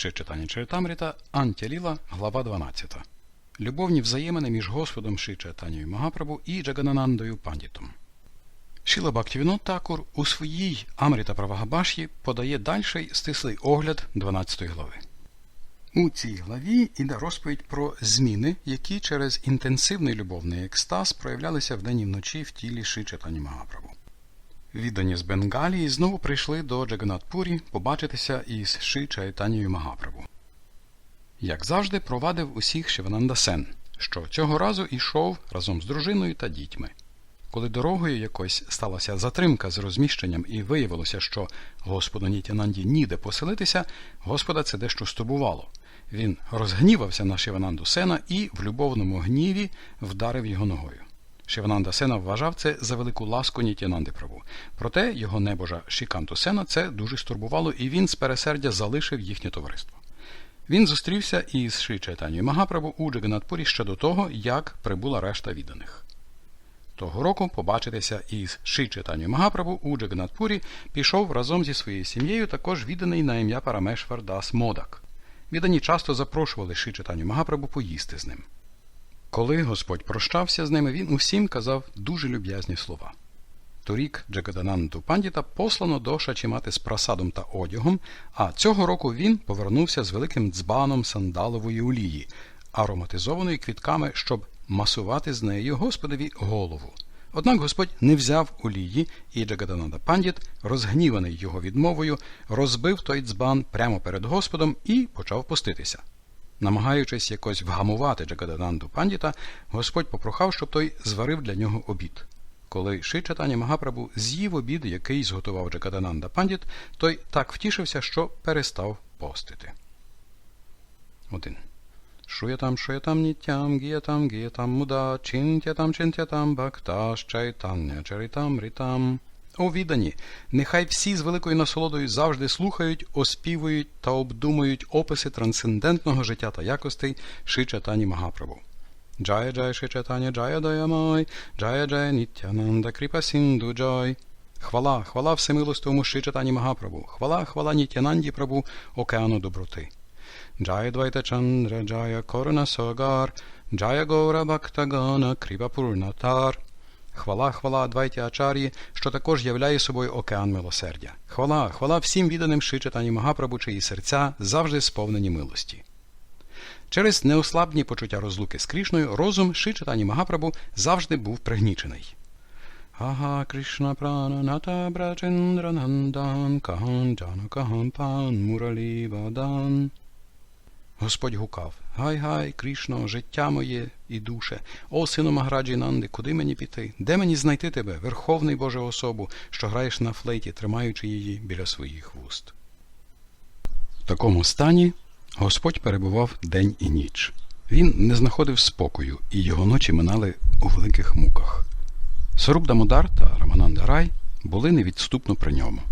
Ще читання Чаритамріта, Антяліла, глава 12. Любовні взаємини між Господом Ши Чайтанєю Магапрабу і Джагананандою Пандітом. Шіла Бхактівінод Такур у своїй Амріта Правагабаші подає дальший стислий огляд 12 глави. У цій главі йде розповідь про зміни, які через інтенсивний любовний екстаз проявлялися вдень і вночі в тілі Ши Чайтані Магапрабу. Віддані з Бенгалії знову прийшли до Джаганатпурі побачитися із Ши Чайтанією Магапрабу. Як завжди, провадив усіх Шивананда Сен, що цього разу йшов разом з дружиною та дітьми. Коли дорогою якось сталася затримка з розміщенням і виявилося, що господу Нітянанді ніде поселитися, господа це дещо стурбувало. Він розгнівався на Шивананду Сена і в любовному гніві вдарив його ногою. Шивананда Сена вважав це за велику ласку Нітянанди Прабу. Проте його небожа Шіканту Сена це дуже стурбувало, і він з пересердя залишив їхнє товариство. Він зустрівся із Ши Магапрабу у Джаганатпурі ще до того, як прибула решта відданих. Того року побачитися із Ши Магапрабу у Джаганатпурі пішов разом зі своєю сім'єю також відданий на ім'я Парамешвар Дас Модак. Віддані часто запрошували Ши Магапрабу поїсти з ним. Коли Господь прощався з ними, він усім казав дуже люб'язні слова. Торік Джагадананду Пандіта послано до Шачімати з прасадом та одягом, а цього року він повернувся з великим дзбаном сандалової олії, ароматизованої квітками, щоб масувати з нею Господові голову. Однак Господь не взяв олії, і Джагадананда Пандіт, розгніваний його відмовою, розбив той дзбан прямо перед Господом і почав поститися. Намагаючись якось вгамувати Джагадананду Пандіта, Господь попрохав, щоб той зварив для нього обід. Коли Ши Чатані Магапрабу з'їв обід, який зготував Джагадананда Пандіт, той так втішився, що перестав постити. 1. Шуятам шуятам ніттям, гіятам гіятам муда, чинтятам чинтятам бхакташ чайтання чаритам рітам. О віддані, нехай всі з великою насолодою завжди слухають, оспівують та обдумують описи трансцендентного життя та якостей Ши Чайтані Магапрабу. Джая Джая Ши Чайтаня Джая Дайамай, Джая Джая Нітянанда Кріпа Сінду Джай. Хвала, хвала всемилостивому Ши Чайтані Магапрабу, хвала, хвала Нітянанді Прабу, океану доброти. Джая Двайта Чандра, Джая Корона Сагар, Джая Гора Бхактагана Кріпа Пурнатар. Хвала, хвала Адвайті Ачар'ї, що також являє собою океан милосердя. Хвала, хвала всім відданим Ши Чайтані Магапрабу, чиї серця завжди сповнені милості. Через неослабні почуття розлуки з Крішною розум Ши Чайтані Магапрабу завжди був пригнічений. Ага Кришна прана ната брачендра нандан кахан джана кахан пан муралі вадан. Господь гукав Гай гай, Крішно, життя моє і душе, о сину Маграджі Нанди, куди мені піти? Де мені знайти тебе, Верховний Боже особу, що граєш на флейті, тримаючи її біля своїх вуст? В такому стані Господь перебував день і ніч. Він не знаходив спокою, і його ночі минали у великих муках. Соруб Дамодар та Рамананда Рай були невідступно при ньому.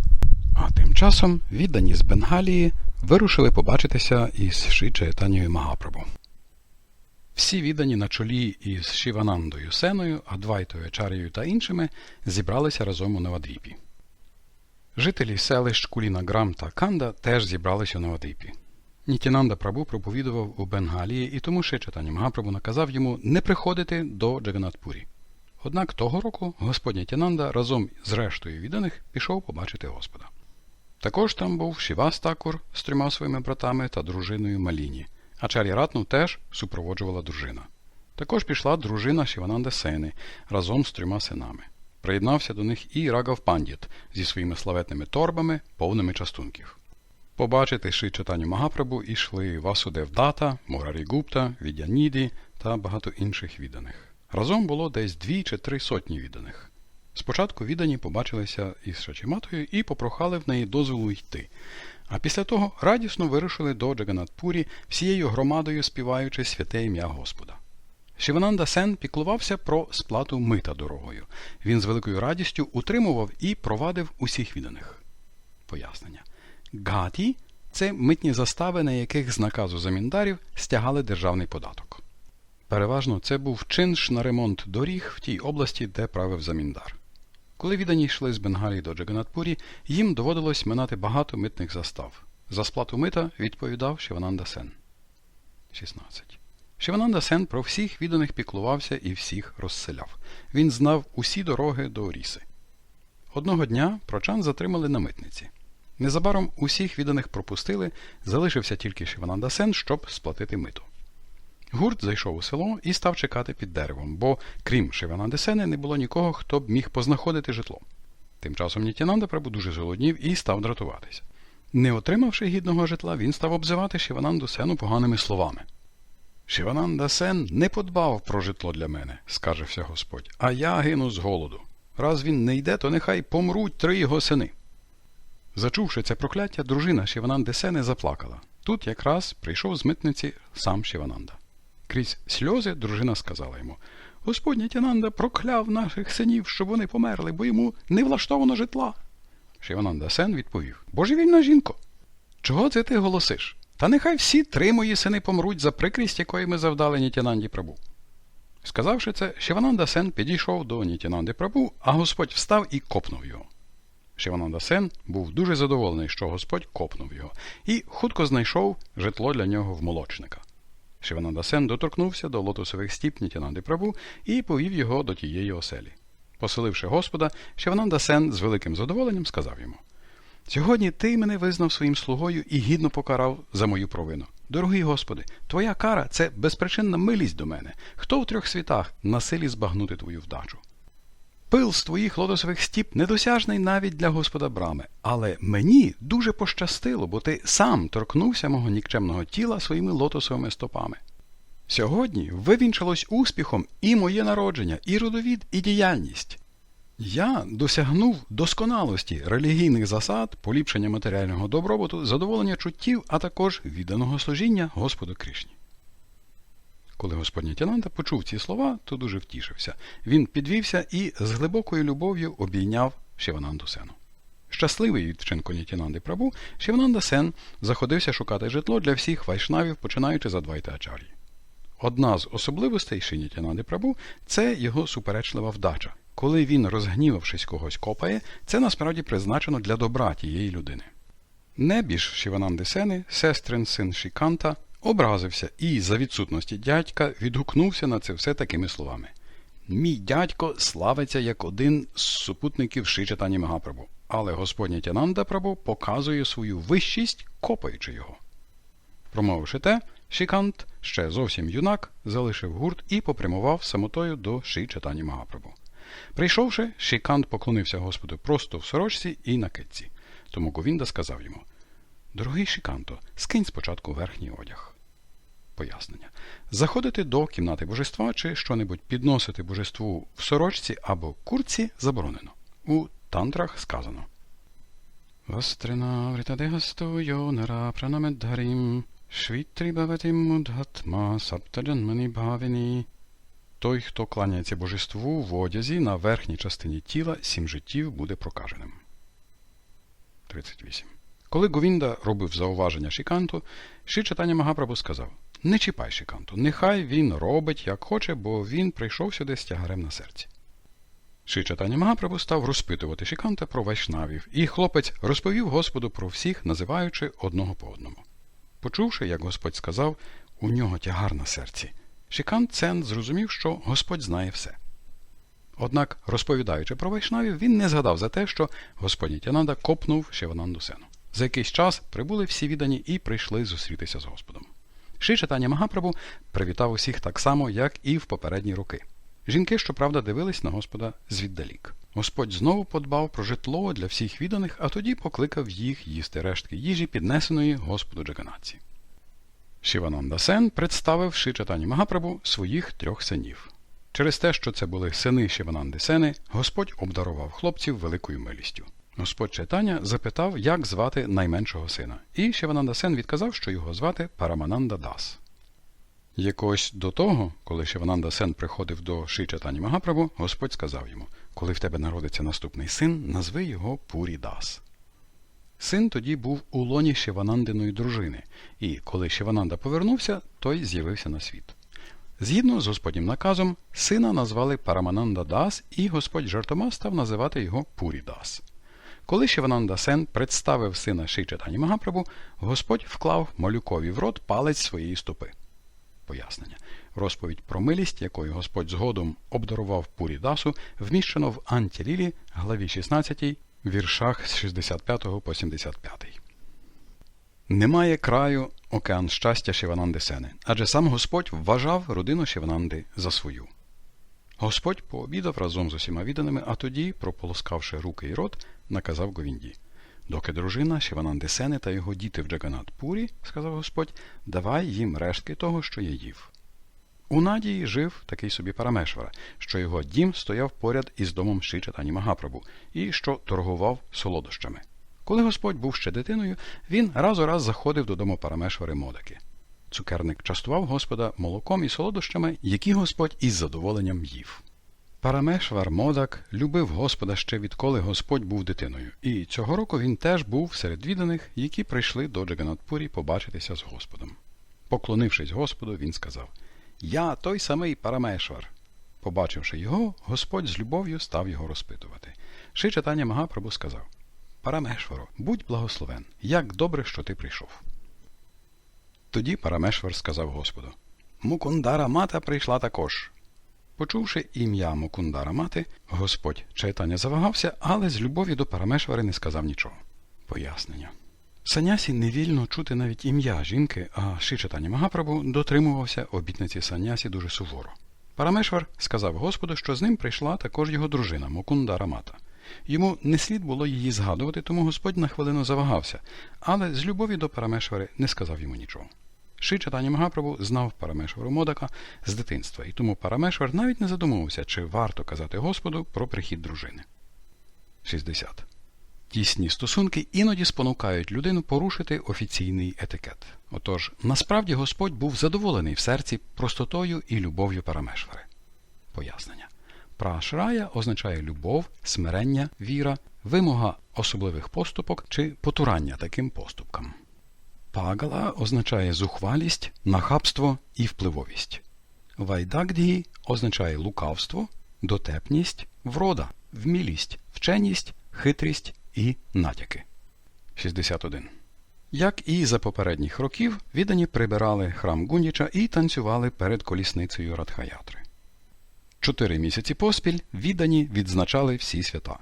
А тим часом віддані з Бенгалії вирушили побачитися із Ши Чайтанією Магапрабу. Всі віддані на чолі із Шіванандою Сеною, Адвайтою Чарією та іншими зібралися разом у Навадріпі. Жителі селищ Куліна Грам та Канда теж зібралися у Навадріпі. Нітянанда Прабу проповідував у Бенгалії, і тому Ши Чайтані Магапрабу наказав йому не приходити до Джаганатпурі. Однак того року Господь Нітянанда разом з рештою відданих пішов побачити Господа. Також там був Шівас Такур з трьома своїми братами та дружиною Маліні, а Чарі Ратну теж супроводжувала дружина. Також пішла дружина Шівананда Сени разом з трьома синами. Приєднався до них і Рагав Пандіт зі своїми славетними торбами, повними частунків. Побачити Ши Чатаню Магапрабу ішли Васудев Дата, Морарі Гупта, Відяніді та багато інших відданих. Разом було десь дві чи три сотні відданих. Спочатку віддані побачилися із Шачіматою і попрохали в неї дозволу йти. А після того радісно вирушили до Джаганатпурі всією громадою співаючи святе ім'я Господа. Шивананда Сен піклувався про сплату мита дорогою. Він з великою радістю утримував і провадив усіх відданих. Пояснення. Гаті це митні застави, на яких з наказу заміндарів стягали державний податок. Переважно це був чинш на ремонт доріг в тій області, де правив заміндар. Коли віддані йшли з Бенгалії до Джаганатпурі, їм доводилось минати багато митних застав. За сплату мита відповідав Шивананда Сен. 16. Шивананда Сен про всіх відданих піклувався і всіх розселяв. Він знав усі дороги до Оріси. Одного дня прочан затримали на митниці. Незабаром усіх відданих пропустили, залишився тільки Шивананда Сен, щоб сплатити миту. Гурт зайшов у село і став чекати під деревом, бо, крім Шивананди Сени, не було нікого, хто б міг познаходити житло. Тим часом Нітянанда Прабу дуже зголоднів і став дратуватися. Не отримавши гідного житла, він став обзивати Шивананду Сену поганими словами. Шивананда Сен не подбав про житло для мене, скаржився Господь, а я гину з голоду. Раз він не йде, то нехай помруть три його сини. Зачувши це прокляття, дружина Шивананди Сени заплакала. Тут якраз прийшов з митниці сам Шивананда. Крізь сльози дружина сказала йому Господь Нітянанда прокляв наших синів, щоб вони померли, бо йому не влаштовано житла. Шивананда Сен відповів Божевільна жінко, чого це ти голосиш? Та нехай всі три мої сини помруть за прикрість, якої ми завдали Нітянанді Прабу. Сказавши це, Шивананда Сен підійшов до Нітянанди Прабу, а Господь встав і копнув його. Шивананда Сен був дуже задоволений, що Господь копнув його, і хутко знайшов житло для нього в молочника. Шивананда Сен доторкнувся до лотосових стіп Нітянанди Прабу і повів його до тієї оселі. Поселивши Господа, Шивананда Сен з великим задоволенням сказав йому Сьогодні ти мене визнав своїм слугою і гідно покарав за мою провину. Дорогий Господи, твоя кара це безпричинна милість до мене. Хто в трьох світах на силі збагнути твою вдачу? Пил з твоїх лотосових стіп недосяжний навіть для Господа Брами, але мені дуже пощастило, бо ти сам торкнувся мого нікчемного тіла своїми лотосовими стопами. Сьогодні вивінчалось успіхом і моє народження, і родовід, і діяльність. Я досягнув досконалості релігійних засад, поліпшення матеріального добробуту, задоволення чуттів, а також відданого служіння Господу Кришні. Коли господь Нітянанда почув ці слова, то дуже втішився. Він підвівся і з глибокою любов'ю обійняв Шивананду Сену. Щасливий від вчинку Нітянанди Прабу, Шивананда Сен заходився шукати житло для всіх вайшнавів, починаючи за Двайта Ачар'ї. Одна з особливостей Шинітянанди Прабу це його суперечлива вдача. Коли він, розгнівавшись когось копає, це насправді призначено для добра тієї людини. Небіж Шивананди Сени, сестрин син Шіканта, образився і, за відсутності дядька, відгукнувся на це все такими словами. Мій дядько славиться як один з супутників Шичатані Магапрабу, але Господня Тянанда Прабу показує свою вищість, копаючи його. Промовивши те, Шікант, ще зовсім юнак, залишив гурт і попрямував самотою до Ши Чатані Магапрабу. Прийшовши, Шікант поклонився Господу просто в сорочці і на китці. Тому Говінда сказав йому Дорогий Шіканто, скинь спочатку верхній одяг. Пояснення. Заходити до кімнати божества чи що-небудь підносити божеству в сорочці або курці заборонено. У тантрах сказано. Той, хто кланяється божеству в одязі на верхній частині тіла, сім життів буде прокаженим. 38. Коли Говінда робив зауваження Шіканту, Ші читання Магапрабу сказав Не чіпай Шіканту, нехай він робить, як хоче, бо він прийшов сюди з тягарем на серці. Ши читання Магапрабу став розпитувати Шіканта про вайшнавів, і хлопець розповів Господу про всіх, називаючи одного по одному. Почувши, як Господь сказав, у нього тягар на серці, Шікант Цен зрозумів, що Господь знає все. Однак, розповідаючи про вайшнавів, він не згадав за те, що Господь Тянанда копнув Шивананду Сену. За якийсь час прибули всі віддані і прийшли зустрітися з Господом. Ши Магапрабу привітав усіх так само, як і в попередні роки. Жінки, щоправда, дивились на Господа звіддалік. Господь знову подбав про житло для всіх відданих, а тоді покликав їх їсти рештки їжі, піднесеної Господу Джаганаці. Шивананда Сен представив Ши читанні Магапрабу своїх трьох синів. Через те, що це були сини Шивананди Сени, Господь обдарував хлопців великою милістю. Господь читання запитав, як звати найменшого сина, і Шивананда Сен відказав, що його звати Парамананда Дас. Якось до того, коли Шивананда Сен приходив до Ши Чатані Магапрабу, Господь сказав йому, коли в тебе народиться наступний син, назви його Пурі Дас. Син тоді був у лоні Шиванандиної дружини, і коли Шивананда повернувся, той з'явився на світ. Згідно з Господнім наказом, сина назвали Парамананда Дас, і Господь жартома став називати його Пурі Дас. Коли Шивананда Сен представив сина Ши Чайтані Магапрабу, Господь вклав малюкові в рот палець своєї стопи. Пояснення. Розповідь про милість, якою Господь згодом обдарував Пурі Дасу, вміщено в Антілілі, главі 16, віршах з 65 по 75. Немає краю океан щастя Шивананди Сени, адже сам Господь вважав родину Шивананди за свою. Господь пообідав разом з усіма відданими, а тоді, прополоскавши руки і рот, наказав Говінді. Доки дружина Шивананди Сени та його діти в Джаганат Пурі, сказав Господь, давай їм рештки того, що я їв. У Надії жив такий собі Парамешвара, що його дім стояв поряд із домом Шичатані Магапрабу і що торгував солодощами. Коли Господь був ще дитиною, він раз у раз заходив додому Парамешвари Модаки. Цукерник частував Господа молоком і солодощами, які Господь із задоволенням їв. Парамешвар Модак любив Господа ще відколи Господь був дитиною, і цього року він теж був серед відданих, які прийшли до Джаганатпурі побачитися з Господом. Поклонившись Господу, він сказав Я той самий Парамешвар. Побачивши його, Господь з любов'ю став його розпитувати. Ши читання Магапрабу сказав Парамешваро, будь благословен, як добре, що ти прийшов. Тоді Парамешвар сказав Господу Мукундара мата прийшла також. Почувши ім'я Мукундара мати, Господь читання завагався, але з любові до Парамешвари не сказав нічого. Пояснення. Санясі не вільно чути навіть ім'я жінки, а Шичатані Магапрабу дотримувався обітниці Санясі дуже суворо. Парамешвар сказав Господу, що з ним прийшла також його дружина Мукундара мата. Йому не слід було її згадувати, тому Господь на хвилину завагався, але з любові до Парамешвари не сказав йому нічого. Ши Чатані Магапрабу знав Парамешвару Модака з дитинства, і тому Парамешвар навіть не задумувався, чи варто казати Господу про прихід дружини. 60. Тісні стосунки іноді спонукають людину порушити офіційний етикет. Отож, насправді Господь був задоволений в серці простотою і любов'ю Парамешвари. Пояснення. Прашрая означає любов, смирення, віра, вимога особливих поступок чи потурання таким поступкам. Пагала означає зухвалість, нахабство і впливовість. Вайдагдгі означає лукавство, дотепність, врода, вмілість, вченість, хитрість і натяки. 61. Як і за попередніх років, віддані прибирали храм Гундіча і танцювали перед колісницею Радхаятри. Чотири місяці поспіль віддані відзначали всі свята.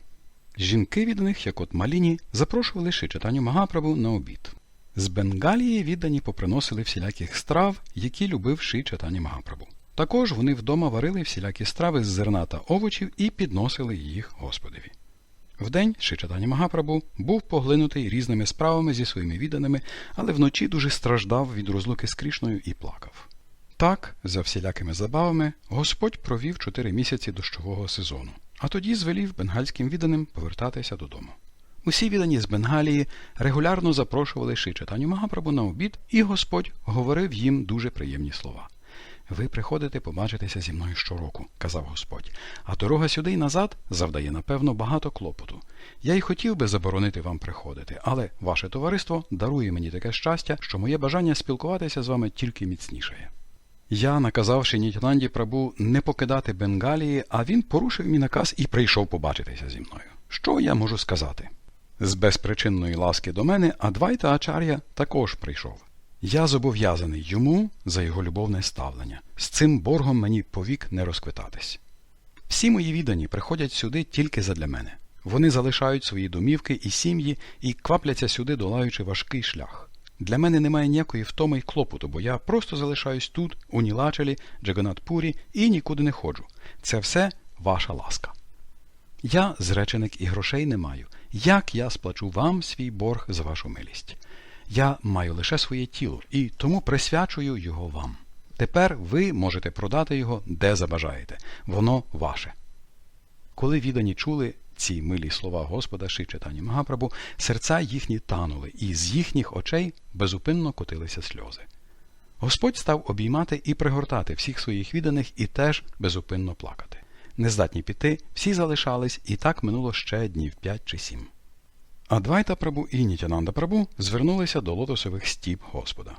Жінки відданих, як от Маліні, запрошували Шичатаню Магапрабу на обід. З Бенгалії віддані поприносили всіляких страв, які любив Ши Чатані Магапрабу. Також вони вдома варили всілякі страви з зерна та овочів і підносили їх Господові. Вдень Ши Чатані Магапрабу був поглинутий різними справами зі своїми відданими, але вночі дуже страждав від розлуки з Крішною і плакав. Так, за всілякими забавами, Господь провів чотири місяці дощового сезону, а тоді звелів бенгальським відданим повертатися додому. Усі віддані з Бенгалії регулярно запрошували Ши Магапрабу на обід, і Господь говорив їм дуже приємні слова. Ви приходите побачитися зі мною щороку, казав Господь, а дорога сюди й назад завдає, напевно, багато клопоту. Я й хотів би заборонити вам приходити, але ваше товариство дарує мені таке щастя, що моє бажання спілкуватися з вами тільки міцнішає. Я наказав Нітянанді Прабу не покидати Бенгалії, а він порушив мій наказ і прийшов побачитися зі мною. Що я можу сказати? З безпричинної ласки до мене Адвайта Ачар'я також прийшов. Я зобов'язаний йому за його любовне ставлення. З цим боргом мені повік не розквитатись. Всі мої віддані приходять сюди тільки задля мене. Вони залишають свої домівки і сім'ї і квапляться сюди, долаючи важкий шлях. Для мене немає ніякої втоми й клопоту, бо я просто залишаюсь тут, у Нілачелі, Джаганатпурі і нікуди не ходжу. Це все ваша ласка. Я зреченик і грошей не маю. Як я сплачу вам свій борг за вашу милість? Я маю лише своє тіло і тому присвячую його вам. Тепер ви можете продати його де забажаєте. Воно ваше. Коли віддані чули ці милі слова Господа Шичатані Магапрабу, серця їхні танули, і з їхніх очей безупинно котилися сльози. Господь став обіймати і пригортати всіх своїх відданих і теж безупинно плакати. Нездатні піти, всі залишались, і так минуло ще днів п'ять чи сім. Адвайта Прабу і Нітянанда Прабу звернулися до лотосових стіп Господа.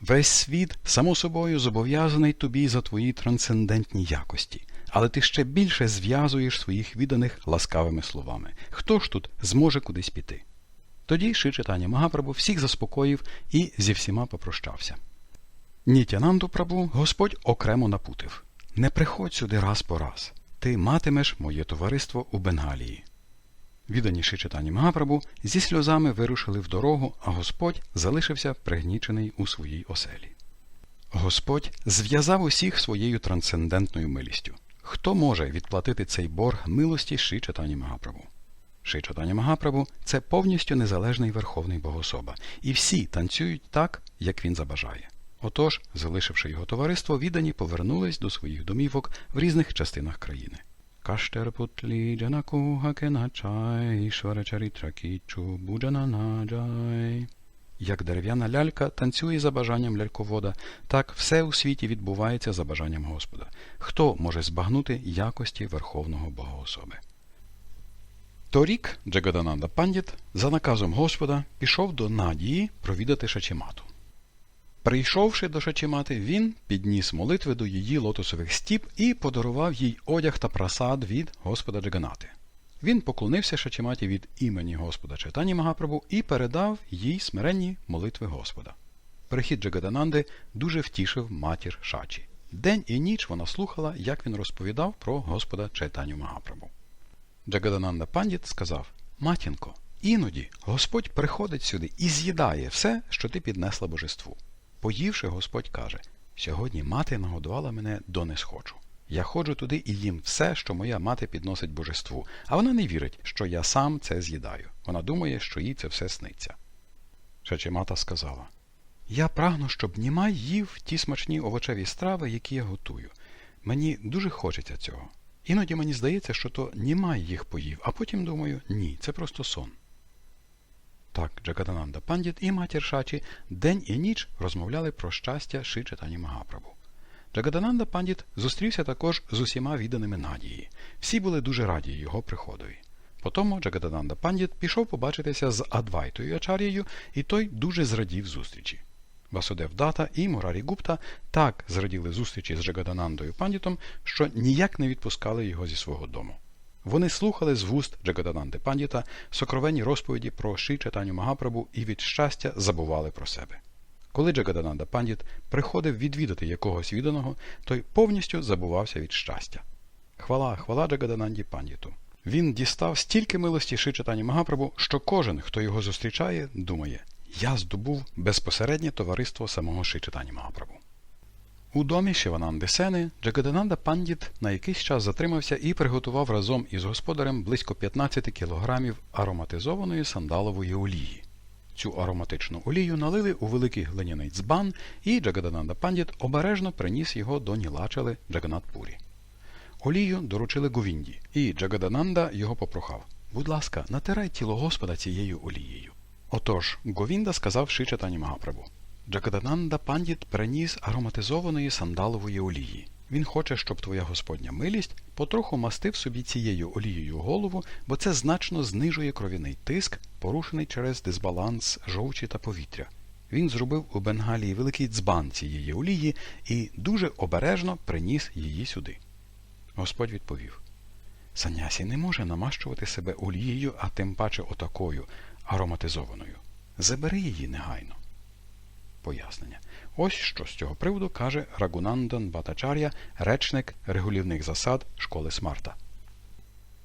Весь світ, само собою, зобов'язаний тобі за твої трансцендентні якості, але ти ще більше зв'язуєш своїх відданих ласкавими словами. Хто ж тут зможе кудись піти? Тоді Ши читання Магапрабу всіх заспокоїв і зі всіма попрощався. Нітянанду Прабу Господь окремо напутив Не приходь сюди раз по раз. Ти матимеш моє товариство у Бенгалії. Відданіші читанні Магапрабу зі сльозами вирушили в дорогу, а Господь залишився пригнічений у своїй оселі. Господь зв'язав усіх своєю трансцендентною милістю. Хто може відплатити цей борг милості Ши читанні Магапрабу? Ши читання Магапрабу це повністю незалежний верховний богособа, і всі танцюють так, як він забажає. Отож, залишивши його товариство, віддані повернулись до своїх домівок в різних частинах країни. Каштерпутлі джанакуга кеначай, шварачарітракічу буджананаджай. Як дерев'яна лялька танцює за бажанням ляльковода, так все у світі відбувається за бажанням Господа. Хто може збагнути якості Верховного Богоособи? Торік Джагадананда Пандіт за наказом Господа пішов до Надії провідати Шачимату. Прийшовши до Шачимати, він підніс молитви до її лотосових стіп і подарував їй одяг та прасад від Господа Джаганати. Він поклонився Шачиматі від імені Господа Чайтані Магапрабу і передав їй смиренні молитви Господа. Прихід Джагадананди дуже втішив матір Шачі. День і ніч вона слухала, як він розповідав про Господа Чайтаню Магапрабу. Джагадананда Пандіт сказав Матінко, іноді Господь приходить сюди і з'їдає все, що ти піднесла божеству. Поївши, Господь каже Сьогодні мати нагодувала мене до несхочу. Я ходжу туди і їм все, що моя мати підносить божеству, а вона не вірить, що я сам це з'їдаю. Вона думає, що їй це все сниться. Шачимата сказала Я прагну, щоб Німай їв ті смачні овочеві страви, які я готую. Мені дуже хочеться цього. Іноді мені здається, що то Німай їх поїв, а потім думаю, ні, це просто сон. Так, Джагадананда Пандіт і матір Шачі день і ніч розмовляли про щастя Ши Читані Магапрабу. Джагадананда Пандіт зустрівся також з усіма відданими Надії. Всі були дуже раді його приходові. Потому Джагадананда Пандіт пішов побачитися з Адвайтою Ачарією, і той дуже зрадів зустрічі. Васудев Дата і Мурарі Гупта так зраділи зустрічі з Джагаданандою Пандітом, що ніяк не відпускали його зі свого дому. Вони слухали з вуст Джагадананди Пандіта сокровенні розповіді про Ши Читаню Магапрабу і від щастя забували про себе. Коли Джагадананда Пандіт приходив відвідати якогось відданого, той повністю забувався від щастя. Хвала, хвала Джагадананді Пандіту. Він дістав стільки милості Ши Читаню Магапрабу, що кожен, хто його зустрічає, думає я здобув безпосереднє товариство самого Ши Читані Магапрабу. У домі Шивананди Сени Джагадананда Пандіт на якийсь час затримався і приготував разом із господарем близько 15 кілограмів ароматизованої сандалової олії. Цю ароматичну олію налили у великий глиняний дзбан, і Джагадананда Пандіт обережно приніс його до Нілачали Джаганатпурі. Олію доручили Говінді, і Джагадананда його попрохав Будь ласка, натирай тіло Господа цією олією. Отож, Говінда сказав Ши Чатані Магапрабу. Джагадананда Пандіт приніс ароматизованої сандалової олії. Він хоче, щоб твоя Господня милість потроху мастив собі цією олією голову, бо це значно знижує кров'яний тиск, порушений через дисбаланс жовчі та повітря. Він зробив у Бенгалії великий дзбан цієї олії і дуже обережно приніс її сюди. Господь відповів Санясі не може намащувати себе олією, а тим паче отакою ароматизованою. Забери її негайно. Пояснення. Ось що з цього приводу каже Рагунандан Батачар'я, речник регулівних засад школи Смарта.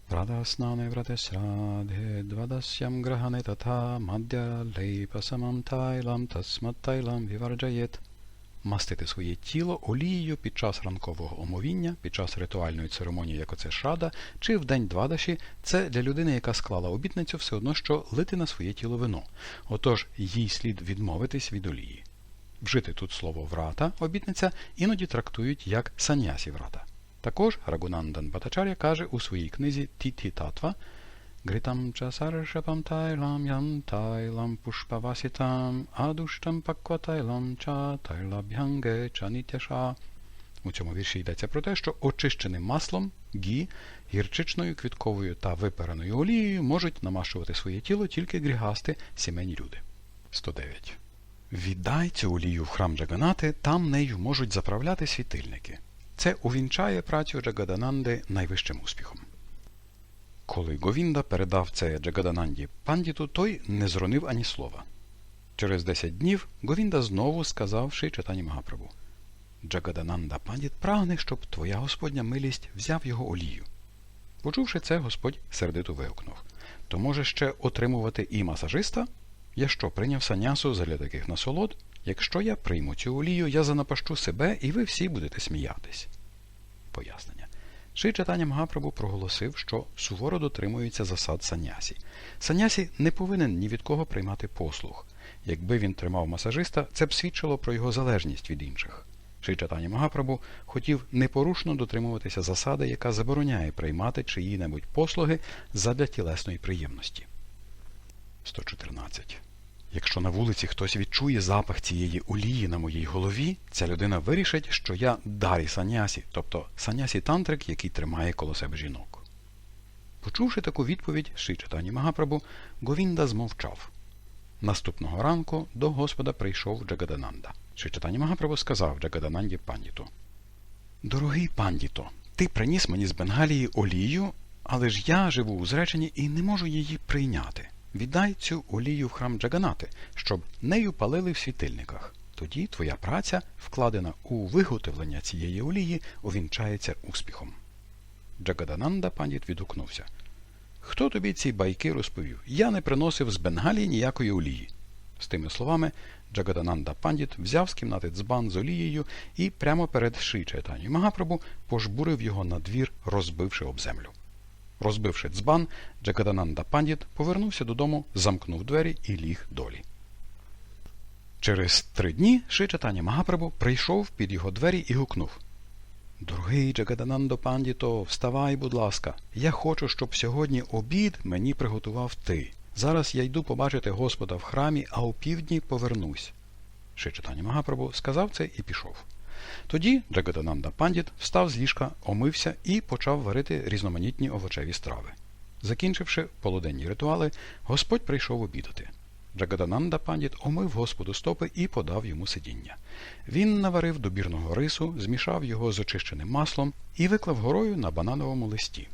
Врадаснане вратесрадhe двадаsyam грахане тата мадя лейпасамам тайлам тасмат тайлам віварджаєт. Мастити своє тіло олією під час ранкового омовіння, під час ритуальної церемонії, як оце шрада, чи в день двадаші, це для людини, яка склала обітницю, все одно, що лити на своє тіло вино. Отож, їй слід відмовитись від олії. Вжити тут слово врата, обітниця, іноді трактують як санясі врата. Також Рагунандан Батачар'я каже у своїй книзі Тіті Татва Гритам часаршапам тайлам ям тайлам пушпавасітам адуштам пакватайлам ча тайлабхянге чанітяша. У цьому вірші йдеться про те, що очищеним маслом, гі, гірчичною, квітковою та випереною олією можуть намащувати своє тіло тільки грігасти сімейні люди. 109. Віддай цю олію в храм Джаганати, там нею можуть заправляти світильники. це увінчає працю Джагадананди найвищим успіхом. Коли Говінда передав це Джагадананді пандіту, той не зронив ані слова. Через 10 днів Говінда знову сказав Ши Чатані Магапрабу Джагадананда пандіт прагне, щоб твоя Господня милість взяв його олію. Почувши це, Господь сердито вигукнув То може ще отримувати і масажиста? Я що, прийняв санясу задля таких насолод? Якщо я прийму цю олію, я занапащу себе, і ви всі будете сміятись. Пояснення. Ши читання Магапрабу проголосив, що суворо дотримується засад санясі. Санясі не повинен ні від кого приймати послуг. Якби він тримав масажиста, це б свідчило про його залежність від інших. Ши читання Магапрабу хотів непорушно дотримуватися засади, яка забороняє приймати чиї-небудь послуги задля тілесної приємності. 114. Якщо на вулиці хтось відчує запах цієї олії на моїй голові, ця людина вирішить, що я дарі санясі, тобто санясі тантрик, який тримає коло себе жінок. Почувши таку відповідь Ши Читані Магапрабу, Говінда змовчав. Наступного ранку до Господа прийшов Джагадананда. Ши Читані Магапрабу сказав Джагадананді пандіту Дорогий пандіто, ти приніс мені з Бенгалії олію, але ж я живу у зреченні і не можу її прийняти. Віддай цю олію в храм Джаганати, щоб нею палили в світильниках. Тоді твоя праця, вкладена у виготовлення цієї олії, увінчається успіхом. Джагадананда пандіт відгукнувся. Хто тобі ці байки розповів? Я не приносив з Бенгалії ніякої олії. З тими словами, Джагадананда пандіт взяв з кімнати дзбан з олією і прямо перед Ши Чайтані Магапрабу пожбурив його на двір, розбивши об землю. Розбивши дзбан, Джагадананда пандіт повернувся додому, замкнув двері і ліг долі. Через три дні Ши Чайтані Магапрабу прийшов під його двері і гукнув Дорогий Джагаданандо пандіто, вставай, будь ласка. Я хочу, щоб сьогодні обід мені приготував ти. Зараз я йду побачити Господа в храмі, а у півдні повернусь. Ши Чайтані Магапрабу сказав це і пішов. Тоді Джагадананда пандіт встав з ліжка, омився і почав варити різноманітні овочеві страви. Закінчивши полуденні ритуали, Господь прийшов обідати. Джагадананда пандіт омив Господу стопи і подав йому сидіння. Він наварив добірного рису, змішав його з очищеним маслом і виклав горою на банановому листі.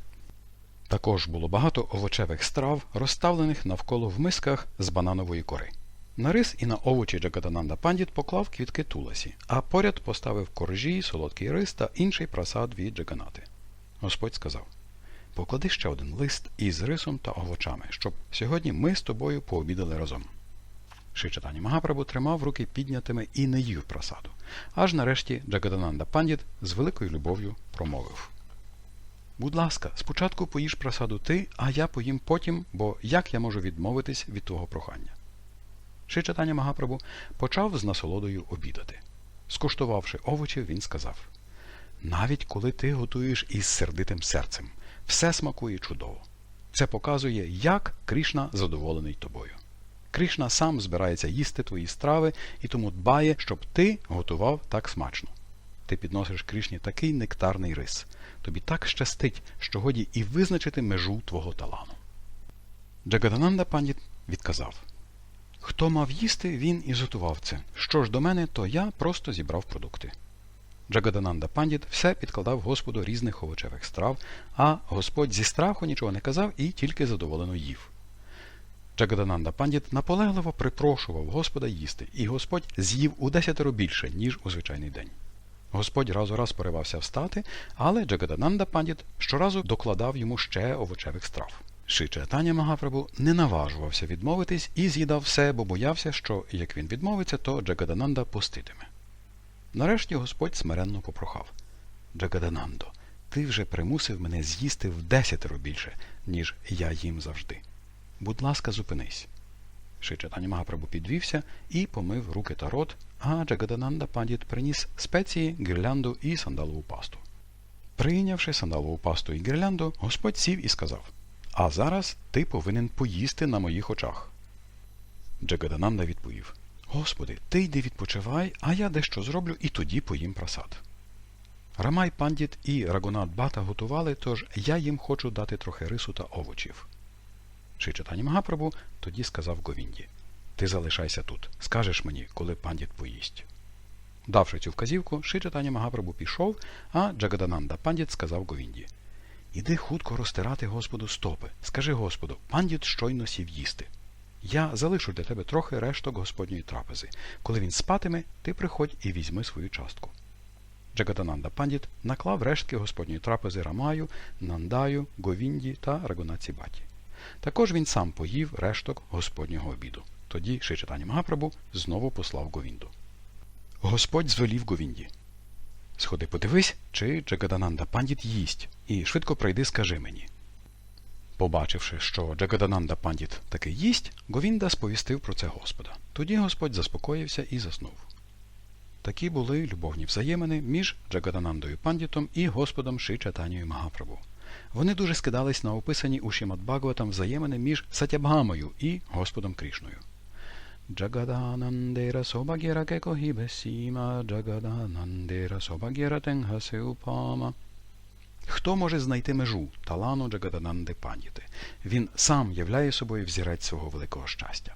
Також було багато овочевих страв, розставлених навколо в мисках з бананової кори. На рис і на овочі Джагадананда пандіт поклав квітки туласі, а поряд поставив коржі, солодкий рис та інший просад від Джаганати. Господь сказав Поклади ще один лист із рисом та овочами, щоб сьогодні ми з тобою пообідали разом. Шичатані Магапрабу тримав руки піднятими і не їв просаду. Аж нарешті Джагадананда пандіт з великою любов'ю промовив Будь ласка, спочатку поїж просаду ти, а я поїм потім, бо як я можу відмовитись від твого прохання? Шичатаня Магапрабу почав з насолодою обідати. Скуштувавши овочі, він сказав навіть коли ти готуєш із сердитим серцем, все смакує чудово. Це показує, як Кришна задоволений тобою. Кришна сам збирається їсти твої страви і тому дбає, щоб ти готував так смачно. Ти підносиш Кришні такий нектарний рис. Тобі так щастить, що годі і визначити межу твого талану. Джагадананда пандіт відказав Хто мав їсти, він і зготував це. Що ж до мене, то я просто зібрав продукти. Джагадананда пандіт все підкладав Господу різних овочевих страв, а Господь зі страху нічого не казав і тільки задоволено їв. Джагадананда пандіт наполегливо припрошував Господа їсти, і Господь з'їв у десятеро більше, ніж у звичайний день. Господь раз у раз поривався встати, але Джагадананда пандіт щоразу докладав йому ще овочевих страв. Ши Чайтаня Магапрабу не наважувався відмовитись і з'їдав все, бо боявся, що як він відмовиться, то Джагадананда поститиме. Нарешті Господь смиренно попрохав Джагаданандо, ти вже примусив мене з'їсти в десятеро більше, ніж я їм завжди. Будь ласка, зупинись. Ши Чайтаня Магапрабу підвівся і помив руки та рот, а Джагадананда пандіт приніс спеції, гірлянду і сандалову пасту. Прийнявши сандалову пасту і гірлянду, Господь сів і сказав А зараз ти повинен поїсти на моїх очах. Джагадананда відповів Господи, ти йди відпочивай, а я дещо зроблю і тоді поїм просад. Рамай пандіт і Рагунат Бата готували, тож я їм хочу дати трохи рису та овочів. Шичатані Магапрабу тоді сказав Говінді Ти залишайся тут, скажеш мені, коли пандіт поїсть. Давши цю вказівку, Ши Чайтаня Магапрабу пішов, а Джагадананда Пандіт сказав Говінді. Іди хутко розтирати Господу стопи. Скажи Господу, пандіт щойно сів їсти. Я залишу для тебе трохи решток Господньої трапези. Коли він спатиме, ти приходь і візьми свою частку. Джагадананда Пандіт наклав рештки Господньої трапези Рамаю, Нандаю, Говінді та Рагунацібаті. Також він сам поїв решток Господнього обіду. Тоді Шичатані Магапрабу знову послав Говінду. Господь звелів Говінді. Сходи подивись, чи Джагадананда Пандіт їсть, і швидко прийди скажи мені. Побачивши, що Джагадананда Пандіт таки їсть, Говінда сповістив про це Господа. Тоді Господь заспокоївся і заснув. Такі були любовні взаємини між Джагаданандою Пандітом і Господом Ши Чайтанією Магапрабу. Вони дуже скидались на описані у Шімадбагватам взаємини між Сатябгамою і Господом Крішною. Джагаданандера собагєра кекохібе сіма, Джагаданандера собагєра тенгhaсе упама. Хто може знайти межу талану Джагадананди Пандіти? Він сам являє собою взірець свого великого щастя.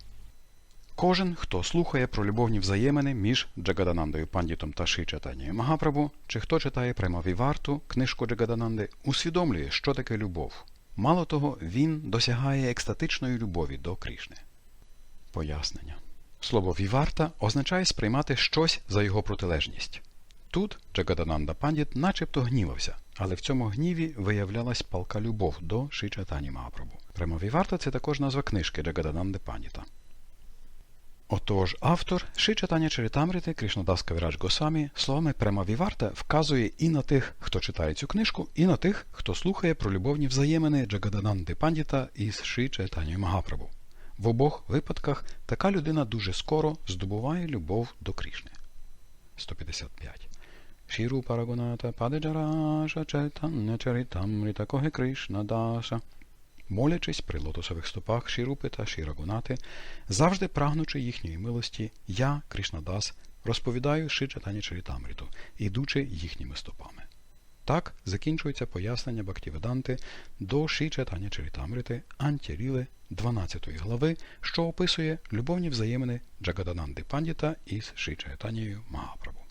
Кожен, хто слухає про любовні взаємини між Джагаданандою Пандітом та Ши Чайтанією Магапрабу, чи хто читає Премавіварту, книжку Джагадананди, усвідомлює, що таке любов. Мало того, він досягає екстатичної любові до Крішни. Пояснення. Слово віварта означає сприймати щось за його протилежність. Тут Джагадананда Пандіт начебто гнівався, але в цьому гніві виявлялась палка любов до Ши Чайтані Магапрабу. Премавіварта – це також назва книжки Джагадананди Пандіта. Отож, автор Ши Чайтаня Чарітамрити Кришнадас Кавірадж Госамі словами Премавіварта вказує і на тих, хто читає цю книжку, і на тих, хто слухає про любовні взаємини Джагадананди Пандіта із Ши Чайтанію Магапрабу. В обох випадках така людина дуже скоро здобуває любов до Крішни. 155. Шіру Парагоната Падеджараша Чайтання Чарітамріта Коге Кришна Даша. Молячись при лотосових стопах Шірупи та Шірагунати, завжди прагнучи їхньої милості, я, Кришнадас, розповідаю Ши Чайтані Чарітамріту, ідучи їхніми стопами. Так закінчується пояснення Бактіведанти до Ші Чайтані Чарітамрити Антіріли 12 глави, що описує любовні взаємини Джагадананди Пандіта із Ші Чайтанією Магапрабу.